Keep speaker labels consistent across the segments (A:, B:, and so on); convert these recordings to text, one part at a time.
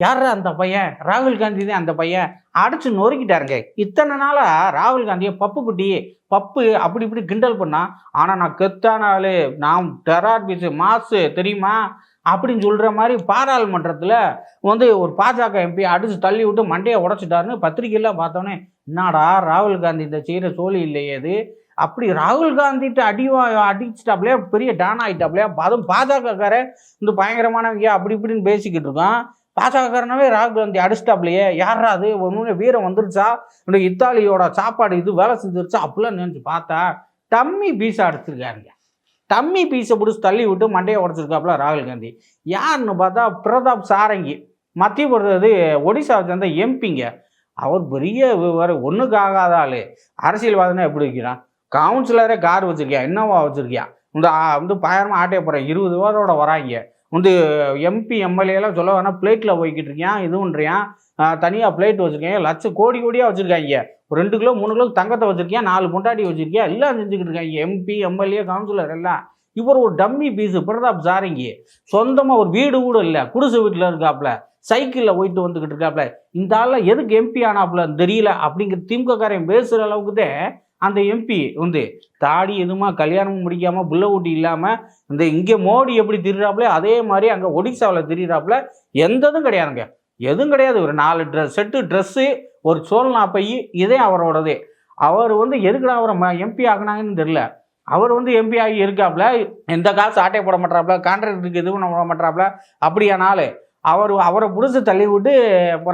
A: யாரா அந்த பையன்? ராகுல் காந்தி தான் அந்த பையன். அடைச்சு நொறுக்கிட்டாருங்க. இத்தனை நாளாக ராகுல் காந்தியை பப்பு குட்டி பப்பு அப்படி இப்படி கிண்டல் பண்ணா ஆனால் நான் கெத்தான ஆளு நான் டெரார் பீஸு மாசு தெரியுமா? அப்படின்னு சொல்கிற மாதிரி பாராளுமன்றத்தில் வந்து ஒரு பாஜக எம்பி அடித்து தள்ளி விட்டு மண்டையை உடைச்சிட்டாருன்னு பத்திரிக்கையெல்லாம் பார்த்தோன்னே என்னடா ராகுல் காந்தி இந்த செய்கிற சோழி இல்லையே அது அப்படி ராகுல் காந்திட்டு அடிவா அடிச்சிட்டாப்லையா? பெரிய டான் ஆகிட்டாப்லையா அதுவும் பாஜகக்காரன் இந்த பயங்கரமானவங்க அப்படி இப்படின்னு பேசிக்கிட்டு இருக்கான். பாஜகக்காரனாவே ராகுல் காந்தி அடிச்சிட்டாப்லையே. யாரா அது? ஒன்று வீரம் வந்துருச்சா? இந்த இத்தாலியோட சாப்பாடு இது வேலை செஞ்சிருச்சா? அப்படிலாம் நினச்சி பார்த்தா டம்மி பீஸை அடிச்சிருக்காருங்க. டம்மி பீஸை பிடிச்சி தள்ளி விட்டு மண்டையை உடச்சிருக்காப்புல ராகுல் காந்தி. யாருன்னு பார்த்தா பிரதாப் சாரங்கி. மத்திய பிரதேச ஒடிசாவை சேர்ந்த எம்பிங்க. அவர் பெரிய வேறு ஒன்றுக்கு ஆகாத ஆள். அரசியல்வாதனா எப்படி வைக்கிறான் கவுன்சிலரே கார் வச்சுருக்கியா? என்னவா வச்சுருக்கியா? இந்த வந்து பயணமாக ஆட்டே போகிறேன் இருபது பேரோட வராங்க. வந்து எம்பி எம்எல்ஏலாம் சொல்ல வேணா பிளேட்டில் போய்கிட்டு இருக்கியான் பண்ணுறியான் தனியாக பிளேட் வச்சுருக்கேன் லட்சம் கோடி கோடியாக வச்சுருக்காங்க. ஒரு ரெண்டு கிலோ மூணு கிலோ தங்கத்தை வச்சிருக்கியா? நாலு பொண்டாட்டி வச்சுருக்கியா? எல்லாம் செஞ்சுக்கிட்டு இருக்காங்க. எம்பி எம்எல்ஏ கவுன்சிலர் எல்லாம். இவர் ஒரு டம்மி பீஸு பிரதாப் சாரங்கி. சொந்தமாக ஒரு வீடு கூட இல்லை. குடிசை வீட்டில் இருக்காப்புல சைக்கிளில் போயிட்டு வந்துக்கிட்டு இருக்காப்புல இந்த ஆளில் எதுக்கு எம்பி ஆனாப்புல தெரியல. அப்படிங்கிற திமுகக்காரன் பேசுகிற அளவுக்கு தான் அந்த எம்பி வந்து தாடி எதுவுமா கல்யாணமும் முடிக்காமல் புல்ல ஊட்டி இல்லாமல் இந்த இங்கே மோடி எப்படி திரிறாப்புல அதே மாதிரி அங்கே ஒடிசாவில் திரிகிறாப்புல எந்ததும் கிடையாதுங்க. எதுவும் கிடையாது. ஒரு நாலு ட்ரெஸ் செட்டு ட்ரெஸ்ஸு ஒரு சோழனா பை இதே அவரோடது. அவர் வந்து எதுக்குடா அவரை எம்பி ஆகினாங்கன்னு தெரியல. அவர் வந்து எம்பி ஆகி இருக்காப்புல எந்த காசு ஆட்டை போட மாட்டாப்புல கான்ட்ராக்டருக்கு எதுவும் பண்ண மாட்டாப்புல அப்படியானாலும் அவர் அவரை பிடிச்சி தள்ளி விட்டு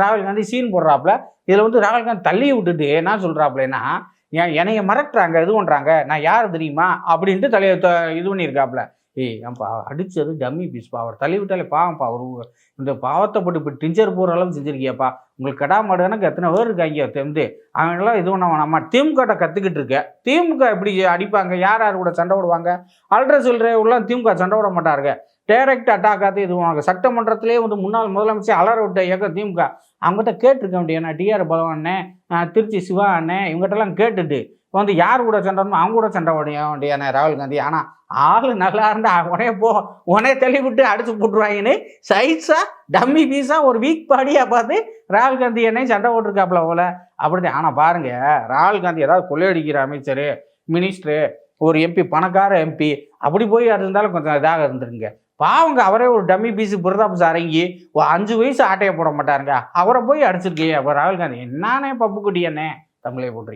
A: ராகுல் காந்தி சீன் போடுறாப்புல. இதில் வந்து ராகுல் காந்தி தள்ளி விட்டுட்டு என்ன சொல்கிறாப்புலன்னா என்னைய மிரட்டுறாங்க இது பண்ணுறாங்க நான் யார் தெரியுமா? அப்படின்ட்டு தலையை த- இது பண்ணியிருக்காப்புல ஏய் ஏன்பா அடித்தது டம்மி பீஸ்ப்பா அவர் தள்ளிவிட்டாலே பாவம்ப்பா அவர் இந்த பாவத்தை போட்டு இப்போ டிஞ்சர் போகிற அளவுக்கு செஞ்சுருக்கியாப்பா. உங்களுக்கு கடா மாடுதானக்கு எத்தனை பேர் இருக்காங்க தெரிந்து அவங்களாம் இது பண்ண வேணாமா? திமுக கற்றுக்கிட்டு இருக்க. திமுக எப்படி அடிப்பாங்க யார் யார் கூட சண்டை விடுவாங்க அல்ட்ரா சில்லறை உள்ள திமுக சண்டை விட மாட்டாருங்க. டைரக்ட் அட்டாக்காக ஆகி இது சட்டமன்றத்திலே வந்து முன்னாள் முதலமைச்சர் அலற விட்ட இயக்கம் திமுக. அவங்ககிட்ட கேட்டிருக்க வேண்டிய டிஆர் பலவண்ணே திருச்சி சிவா அண்ணே இவங்ககிட்டலாம் கேட்டுட்டு வந்து யார் கூட சண்டை அவங்க கூட சண்டை உடைய வேண்டியானே ராகுல் காந்தி. ஆனால் ஆள் நல்லா இருந்தா உடனே போ உடனே தெளிவிட்டு அடிச்சு போட்டுருவாங்கன்னு சைஸா டம்மி பீஸா ஒரு வீக் பாடியாக பார்த்து ராகுல் காந்தி என்னையும் சண்டை போட்டிருக்காப்புல போல. அப்படிதான். ஆனால் பாருங்க ராகுல் காந்தி ஏதாவது கொள்ளையடிக்கிற அமைச்சர் மினிஸ்டரு ஒரு எம்பி பணக்கார எம்பி அப்படி போய் இருந்தாலும் கொஞ்சம் இதாக இருந்துருங்க. பாவங்க அவரே ஒரு டம்மி பீஸு பிரதாப் சாரங்கி ஒரு அஞ்சு வயசு ஆட்டையை போட மாட்டாருங்க. அவரை போய் அடிச்சிருக்கே அப்போ ராகுல் காந்தி. என்னானே பப்பு குட்டி என்ன தமிழை போற்றி.